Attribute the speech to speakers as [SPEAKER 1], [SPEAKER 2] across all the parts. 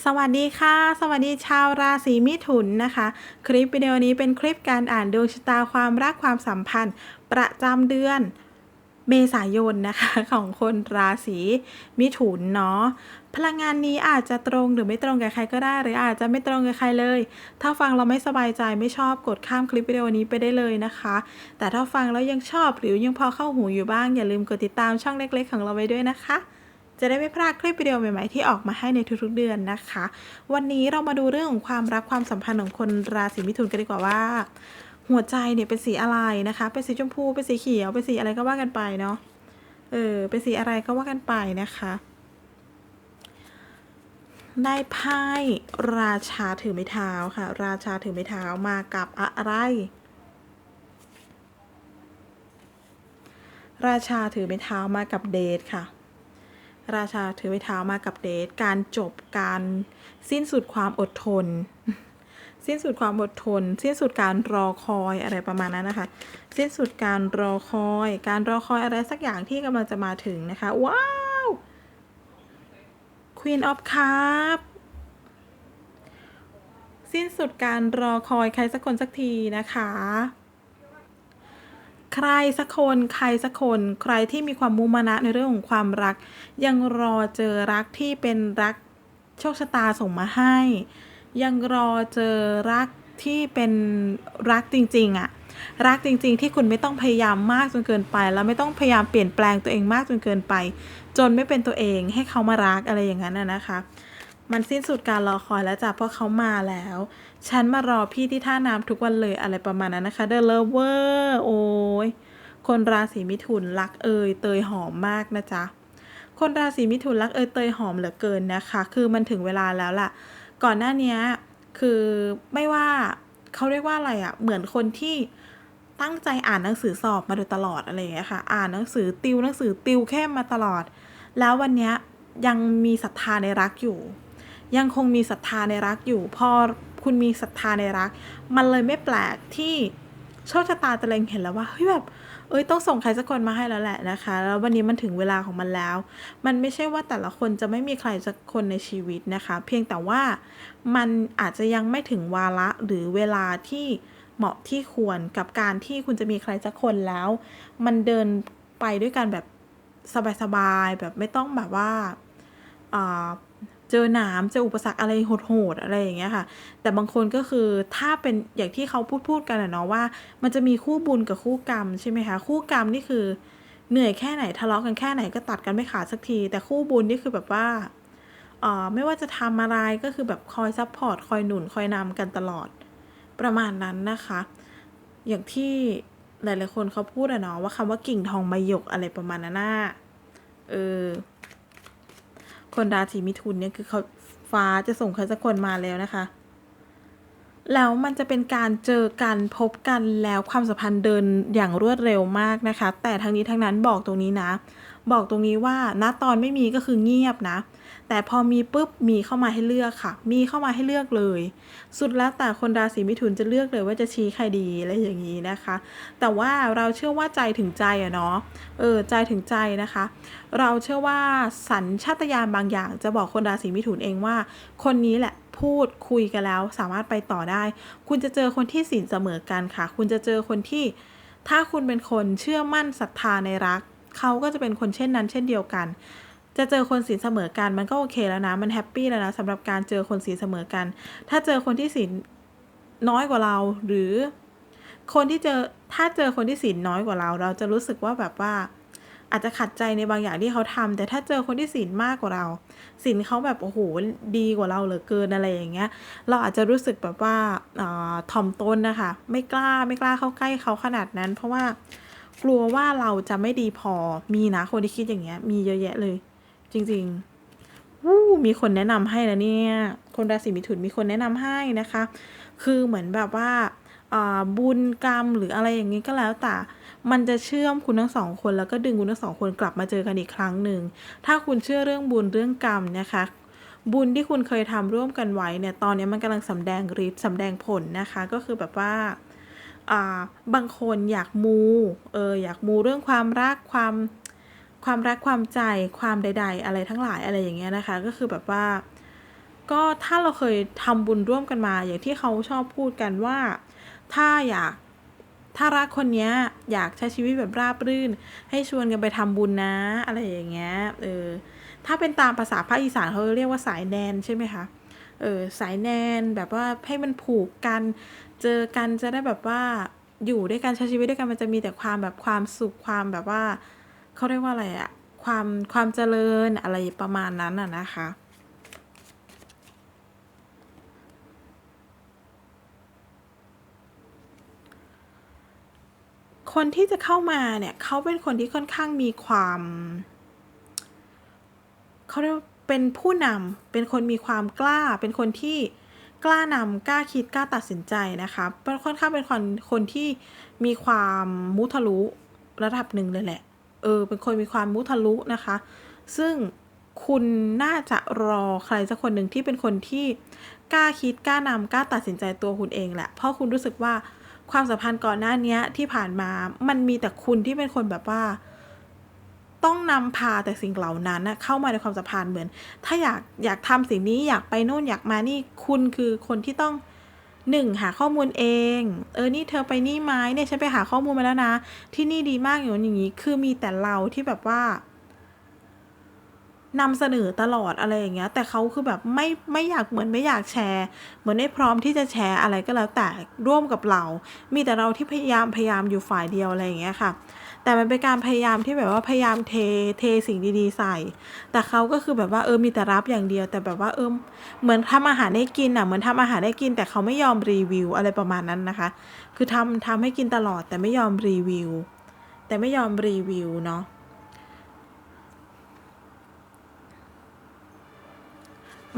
[SPEAKER 1] สวัสดีค่ะ สวัสดีชาวราศีมิถุนนะคะ คลิปวิดีโอนี้เป็นคลิปการอ่านดวงชะตาความรักความสัมพันธ์ ประจำเดือนเมษายนนะคะของคนราศีมิถุนเนาะพลังงานนี้อาจจะตรงหรือไม่ตรงกับใครก็ได้ หรืออาจจะไม่ตรงกับใครเลย ถ้าฟังเราไม่สบายใจไม่ชอบกดข้ามคลิปวิดีโอนี้ไปได้เลยนะคะ แต่ถ้าฟังแล้วยังชอบหรือยังพอเข้าหูอยู่บ้างอย่าลืมกดติดตามช่องเล็ก ๆ ของเราไว้ด้วยนะคะ จะได้ไม่พลาดคลิปวิดีโอใหม่ๆที่ออกมาให้ในทุกๆเดือนนะคะ วันนี้เรามาดูเรื่องของความรักความสัมพันธ์ของคนราศีมิถุนกันดีกว่าว่า หัวใจเนี่ยเป็นสีอะไรนะคะ เป็นสีชมพูเป็นสีเขียวเป็นสีอะไรก็ว่ากันไปเนาะเออเป็นสีอะไรก็ว่ากันไปนะคะได้ไพ่ราชาถือไม้เท้าค่ะ ราชาถือไม้เท้ามากับอะไร ราชาถือไม้เท้ามากับเดทค่ะ ราชาถือไม้เท้ามากับเดทการจบการสิ้นสุดความอดทน สิ้นสุดความอดทน สิ้นสุดการรอคอยอะไรประมาณนั้นนะคะ สิ้นสุดการรอคอย การรอคอยอะไรสักอย่างที่กำลังจะมาถึงนะคะ ว้าว Queen of Cup สิ้นสุดการรอคอยใครสักคนสักทีนะคะ ใครสักคนใครสักคน ใครที่มีความมุมานะในเรื่องของความรัก ยังรอเจอรักที่เป็นรักโชคชะตาส่งมาให้ ยังรอเจอรักที่เป็นรักจริงๆอะรักจริง ๆ ที่คุณไม่ต้องพยายามมากจนเกินไป แล้วไม่ต้องพยายามเปลี่ยนแปลงตัวเองมากจนเกินไป จนไม่เป็นตัวเองให้เขามารักอะไรอย่างนั้นนะนะคะ มันสิ้นสุดการรอคอยแล้วจ้ะเพราะเขามาแล้ว ฉันมารอพี่ที่ท่าน้ำทุกวันเลยอะไรประมาณนั้นนะคะ The Lover โอ้ยคนราศีมิถุนรักเอยเตยหอมมากนะจ๊ะ คนราศีมิถุนรักเอยเตยหอมเหลือเกินนะคะ คือมันถึงเวลาแล้วล่ะ ก่อนหน้านี้คือไม่ว่าเขาเรียกว่าอะไรอะ่ะ เหมือนคนที่ตั้งใจอ่านหนังสือสอบมาโดยตลอดอะไรอย่างเงี้ยค่ะ อ่านหนังสือติวหนังสือติวเข้มมาตลอด แล้ววันนี้ยังมีศรัทธาในรักอยู่ ยังคงมีศรัทธาในรักอยู่ พอคุณมีศรัทธาในรัก มันเลยไม่แปลกที่โชคชะตาจะเลงเห็นแล้วว่าเฮ้ยแบบเอ้ยต้องส่งใครสักคนมาให้แล้วแหละนะคะ แล้ววันนี้มันถึงเวลาของมันแล้ว มันไม่ใช่ว่าแต่ละคนจะไม่มีใครสักคนในชีวิตนะคะ เพียงแต่ว่ามันอาจจะยังไม่ถึงวาระหรือเวลาที่เหมาะที่ควรกับการที่คุณจะมีใครสักคนแล้ว มันเดินไปด้วยกันแบบสบายๆแบบไม่ต้องแบบว่าอ่า เจอหนามเจออุปสรรคอะไรโหดๆอะไรอย่างเงี้ยค่ะ แต่บางคนก็คือถ้าเป็นอย่างที่เขาพูดพูดกันอะเนาะว่า มันจะมีคู่บุญกับคู่กรรมใช่ไหมคะคู่กรรมนี่คือเหนื่อยแค่ไหนทะเลาะกันแค่ไหนก็ตัดกันไม่ขาดสักที แต่คู่บุญนี่คือแบบว่าเอ่อไม่ว่าจะทำอะไรก็คือแบบคอยซัพพอร์ตคอยหนุนคอยนำกันตลอดประมาณนั้นนะคะ อย่างที่หลายๆคนเขาพูดอะเนาะว่าคำว่ากิ่งทองใบหยกอะไรประมาณนั้นน่ะเออ คนราศีมิถุนเนี่ยคือเขาฟ้าจะส่งใครสักคนมาแล้วนะคะ แล้วมันจะเป็นการเจอกันพบกันแล้วความสัมพันธ์เดินอย่างรวดเร็วมากนะคะ แต่ทั้งนี้ทั้งนั้นบอกตรงนี้นะ บอกตรงนี้ว่าณตอนไม่มีก็คือเงียบนะ แต่พอมีปุ๊บมีเข้ามาให้เลือกค่ะ มีเข้ามาให้เลือกเลย สุดแล้วแต่คนราศีมิถุนจะเลือกเลยว่าจะชี้ใครดีอะไรอย่างนี้นะคะ แต่ว่าเราเชื่อว่าใจถึงใจอะเนาะเออใจถึงใจนะคะ เราเชื่อว่าสัญชาตญาณบางอย่าง จะบอกคนราศีมิถุนเองว่า คนนี้แหละพูดคุยกันแล้วสามารถไปต่อได้ คุณจะเจอคนที่สินเสมอกันค่ะ คุณจะเจอคนที่ถ้าคุณเป็นคนเชื่อมั่นศรัทธาในรัก เขาก็จะเป็นคนเช่นนั้น เช่นเดียวกัน จะเจอคนศีลเสมอกันมันก็โอเคแล้วนะ มันแฮปปี้แล้วนะสำหรับการเจอคนศีลเสมอกัน ถ้าเจอคนที่ศีลน้อยกว่าเรา หรือคนที่เจอถ้าเจอคนที่ศีลน้อยกว่าเรา เราจะรู้สึกว่าแบบว่าอาจจะขัดใจในบางอย่างที่เขาทำแต่ถ้าเจอคนที่ศีลมากกว่าเราศีลเขาแบบโอ้โหดีกว่าเราเหลือเกินอะไรอย่างเงี้ย เราอาจจะรู้สึกแบบว่าอ่าถ่อมตนนะคะ ไม่กล้าไม่กล้าเข้าใกล้เขาขนาดนั้น เพราะว่า กลัวว่าเราจะไม่ดีพอมีนะคนที่คิดอย่างเงี้ย มีเยอะแยะเลย จริงๆวู้มีคนแนะนำให้นะเนี่ย คนราศีมิถุนมีคนแนะนำให้นะคะ คือเหมือนแบบว่าบุญกรรมหรืออะไรอย่างนี้ก็แล้วแต่มันจะเชื่อมคุณทั้งสองคนแล้วก็ดึงคุณทั้งสองคนกลับมาเจอกันอีกครั้งหนึ่ง ถ้าคุณเชื่อเรื่องบุญเรื่องกรรมนะคะ บุญที่คุณเคยทำร่วมกันไว้เนี่ย ตอนนี้มันกำลังสำแดงฤทธิ์สำแดงผลนะคะ ก็คือแบบว่าอ่า บางคนอยากมูเอออยากมูเรื่องความรักความความรักความใจความใด ๆ อะไรทั้งหลายอะไรอย่างเงี้ยนะคะ ก็คือแบบว่า ก็ถ้าเราเคยทำบุญร่วมกันมา อย่างที่เขาชอบพูดกันว่า ถ้าอยากถ้ารักคนเนี้ยอยากใช้ชีวิตแบบราบรื่น ให้ชวนกันไปทำบุญนะ อะไรอย่างเงี้ยเออถ้าเป็นตามภาษาภาคอีสานเขาเรียกว่าสายแนนใช่ไหมคะ เออสายแนนแบบว่าให้มันผูกกันเจอกันจะได้แบบว่าอยู่ด้วยกันใช้ชีวิตด้วยกันมันจะมีแต่ความแบบความสุขความแบบว่าเขาเรียกว่าอะไรอะความความเจริญอะไรประมาณนั้นอะนะคะคนที่จะเข้ามาเนี่ยเขาเป็นคนที่ค่อนข้างมีความ เขาเรียก เป็นผู้นำเป็นคนมีความกล้า เป็นคนที่กล้านำกล้าคิดกล้าตัดสินใจนะคะเป็นค่อนข้างเป็นคนคนที่มีความมุทะลุระดับหนึ่งเลยแหละ เออ เป็นคนมีความมุทะลุนะคะ ซึ่งคุณน่าจะรอใครสักคนหนึ่งที่เป็นคนที่กล้าคิดกล้านำกล้าตัดสินใจตัวคุณเองแหละ เพราะคุณรู้สึกว่าความสัมพันธ์ก่อนหน้านี้ที่ผ่านมา มันมีแต่คุณที่เป็นคนแบบว่า ต้องนำพาแต่สิ่งเหล่านั้นเข้ามาในความสัมพันธ์เหมือน ถ้าอยากอยากทำสิ่งนี้อยากไปโน่นอยากมานี่คุณคือคนที่ต้องหนึ่งหาข้อมูลเอง เออ นี่เธอไปนี่ไหมเนี่ยฉันไปหาข้อมูลมาแล้วนะ ที่นี่ดีมากอย่างนั้นอย่างนี้ คือมีแต่เราที่แบบว่านำเสนอตลอดอะไรอย่างเงี้ย แต่เขาคือแบบไม่ไม่อยากเหมือนไม่อยากแชร์ เหมือนไม่พร้อมที่จะแชร์อะไรก็แล้วแต่ร่วมกับเรา มีแต่เราที่พยายามพยายามอยู่ฝ่ายเดียวอะไรอย่างเงี้ยค่ะ แต่มันเป็นการพยายามที่แบบว่าพยายามเทเทสิ่งดีๆใส่ แต่เขาก็คือแบบว่าเออมีแต่รับอย่างเดียว แต่แบบว่าเออเหมือนทำอาหารให้กินอะเหมือนทำอาหารให้กิน แต่เขาไม่ยอมรีวิวอะไรประมาณนั้นนะคะ คือทำทำให้กินตลอดแต่ไม่ยอมรีวิว แต่ไม่ยอมรีวิวเนาะ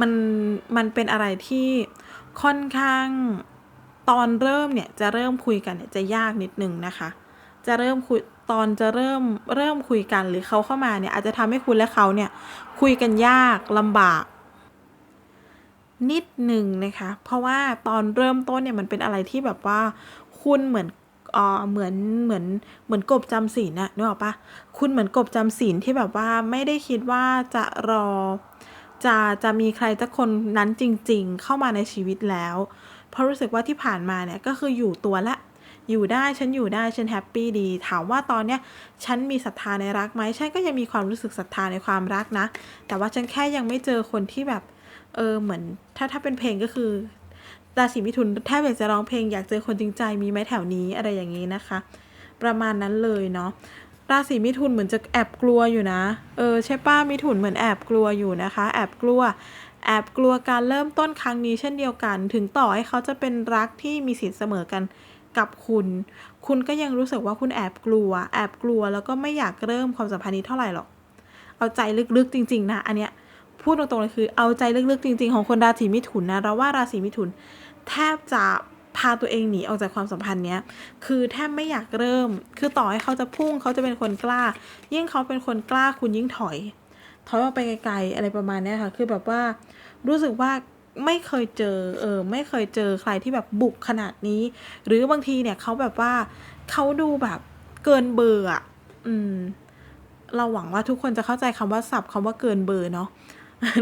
[SPEAKER 1] มันมันเป็นอะไรที่ค่อนข้างตอนเริ่มเนี่ยจะเริ่มคุยกันเนี่ยจะยากนิดนึงนะคะ จะเริ่มคุยตอนจะเริ่มเริ่มคุยกันหรือเขาเข้ามาเนี่ยอาจจะทำให้คุณและเขาเนี่ยคุยกันยากลำบาก นิดหนึ่งนะคะ เพราะว่าตอนเริ่มต้นเนี่ยมันเป็นอะไรที่แบบว่าคุณเหมือนเออเหมือนเหมือนเหมือนกบจำศีลน่ะนึกออกปะคุณเหมือนกบจำศีลที่แบบว่าไม่ได้คิดว่าจะรอ จะจะมีใครสักคนนั้นจริง ๆ เข้ามาในชีวิตแล้ว เพราะรู้สึกว่าที่ผ่านมาเนี่ยก็คืออยู่ตัวละ อยู่ได้ฉันอยู่ได้ฉันแฮปปี้ดี ถามว่าตอนเนี้ยฉันมีศรัทธาในรักไหมฉันก็ยังมีความรู้สึกศรัทธาในความรักนะ แต่ว่าฉันแค่ยังไม่เจอคนที่แบบเออเหมือน ถ้าถ้าเป็นเพลงก็คือราศีมิถุนแทบอยากจะร้องเพลงอยากเจอคนจริงใจมีไหมแถวนี้อะไรอย่างนี้นะคะ ประมาณนั้นเลยเนาะราศีมิถุนเหมือนจะแอบกลัวอยู่นะ เออใช่ป้ามิถุนเหมือนแอบกลัวอยู่นะคะ แอบกลัว แอบกลัวการเริ่มต้นครั้งนี้เช่นเดียวกัน ถึงต่อให้เขาจะเป็นรักที่มีสิทธิ์เสมอกัน กับคุณ คุณก็ยังรู้สึกว่าคุณแอบกลัว แอบกลัวแล้วก็ไม่อยากเริ่มความสัมพันธ์นี้เท่าไหร่หรอก เอาใจลึกๆจริง ๆ นะ อันเนี้ยพูดตรงๆเลยคือเอาใจลึกๆจริง ๆ ของคนราศีมิถุนนะเราว่าราศีมิถุน แทบจะพาตัวเองหนีออกจากความสัมพันธ์เนี้ย คือแทบไม่อยากเริ่ม คือต่อให้เขาจะพุ่งเขาจะเป็นคนกล้า ยิ่งเขาเป็นคนกล้าคุณยิ่งถอย ถอยออกไปไกลๆอะไรประมาณนี้ค่ะ คือแบบว่ารู้สึกว่า ไม่เคยเจอเออไม่เคยเจอใครที่แบบบุกขนาดนี้ หรือบางทีเนี่ยเขาแบบว่าเขาดูแบบเกินเบอร์อะอืม เราหวังว่าทุกคนจะเข้าใจคำว่าศัพท์คำว่าเกินเบอร์เนาะ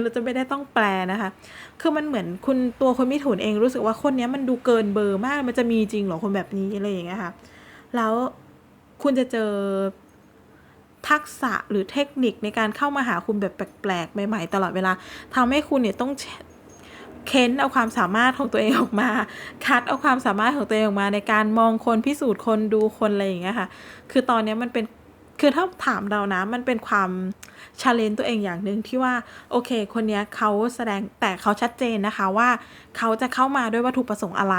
[SPEAKER 1] เราจะไม่ได้ต้องแปลนะคะ คือมันเหมือนคุณตัวคนมิถุนเองรู้สึกว่าคนเนี้ยมันดูเกินเบอร์มาก มันจะมีจริงหรอคนแบบนี้อะไรอย่างเงี้ยค่ะ แล้วคุณจะเจอทักษะหรือเทคนิคในการเข้ามาหาคุณแบบแปลกๆ ใหม่ ๆ ตลอดเวลาทำให้คุณเนี่ยต้อง เค้นเอาความสามารถของตัวเองออกมา คัดเอาความสามารถของตัวเองออกมาในการมองคนพิสูจน์คนดูคนอะไรอย่างเงี้ยค่ะ คือตอนนี้มันเป็นคือถ้าถามเรานะ มันเป็นความชาเลนตัวเองอย่างหนึ่งที่ว่าโอเค คนเนี้ยเขาแสดงแต่เขาชัดเจนนะคะว่าเขาจะเข้ามาด้วยวัตถุประสงค์อะไร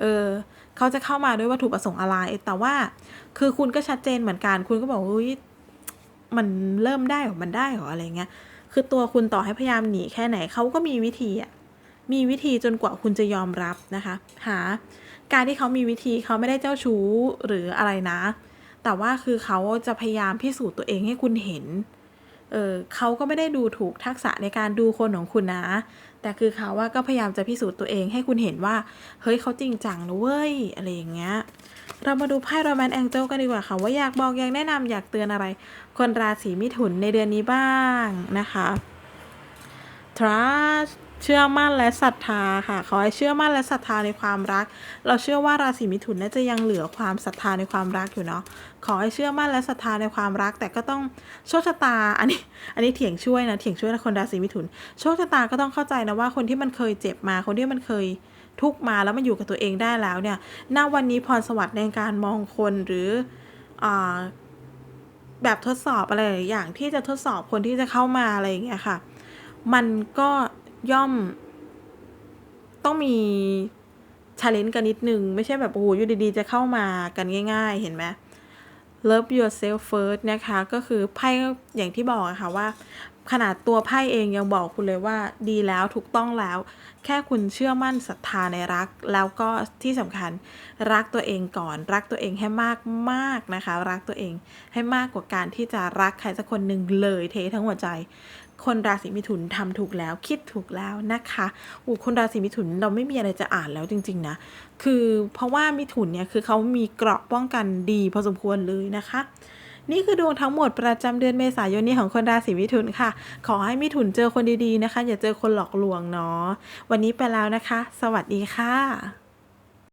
[SPEAKER 1] เออเขาจะเข้ามาด้วยวัตถุประสงค์อะไร แต่ว่า คือคุณก็ชัดเจนเหมือนกัน คุณก็บอกว่าเฮ้ยมันเริ่มได้หรอมันได้หรออะไรเงี้ย คือตัวคุณต่อให้พยายามหนีแค่ไหนเขาก็มีวิธีอะ มีวิธีจนกว่าคุณจะยอมรับนะคะ หา การที่เขามีวิธีเขาไม่ได้เจ้าชู้หรืออะไรนะ แต่ว่าคือเขาจะพยายามพิสูจน์ตัวเองให้คุณเห็น เออเขาก็ไม่ได้ดูถูกทักษะในการดูคนของคุณนะ แต่คือเขาว่าก็พยายามจะพิสูจน์ตัวเองให้คุณเห็นว่า เฮ้ยเขาจริงจังนะเว้ยอะไรอย่างเงี้ยเรามาดูไพ่โรแมนแองเจิลกันดีกว่าค่ะว่าอยากบอกอยากแนะนำอยากเตือนอะไร คนราศีมิถุนในเดือนนี้บ้างนะคะ trust เชื่อมั่นและศรัทธาค่ะ ขอให้เชื่อมั่นและศรัทธาในความรัก เราเชื่อว่าราศีมิถุนน่าจะยังเหลือความศรัทธาในความรักอยู่เนาะ ขอให้เชื่อมั่นและศรัทธาในความรัก แต่ก็ต้องโชคชะตา อันนี้ อันนี้เถียงช่วยนะ เถียงช่วยนะคนราศีมิถุน โชคชะตาก็ต้องเข้าใจนะว่าคนที่มันเคยเจ็บมา คนที่มันเคยทุกมาแล้วมันอยู่กับตัวเองได้แล้วเนี่ย ณ วันนี้พรสวรรค์ในการมองคนหรืออ่าแบบทดสอบอะไรอย่างที่จะทดสอบคนที่จะเข้ามาอะไรอย่างเงี้ยค่ะ มันก็ ย่อม ต้องมีชาเลนจ์กันนิดนึง ไม่ใช่แบบโอ้โหอยู่ดีๆ จะเข้ามากันง่าย ๆ เห็นไหม love yourself first นะคะ ก็คือไพ่อย่างที่บอกอะค่ะว่า ขนาดตัวไพ่เองยังบอกคุณเลยว่า ดีแล้วถูกต้องแล้ว แค่คุณเชื่อมั่นศรัทธาในรัก แล้วก็ที่สำคัญรักตัวเองก่อน รักตัวเองให้มากมากนะคะ รักตัวเองให้มากกว่าการที่จะรักใครสักคนหนึ่งเลยเททั้งหัวใจ คนราศีมิถุนทำถูกแล้วคิดถูกแล้วนะคะอูคนราศีมิถุนเราไม่มีอะไรจะอ่านแล้วจริง ๆ นะ คือเพราะว่ามิถุนเนี่ยคือเขามีเกราะป้องกันดีพอสมควรเลยนะคะนี่คือดวงทั้งหมดประจำเดือนเมษายนนี้ของคนราศีมิถุนค่ะ ขอให้มิถุนเจอคนดีๆนะคะ อย่าเจอคนหลอกลวงเนาะ วันนี้ไปแล้วนะคะ สวัสดีค่ะ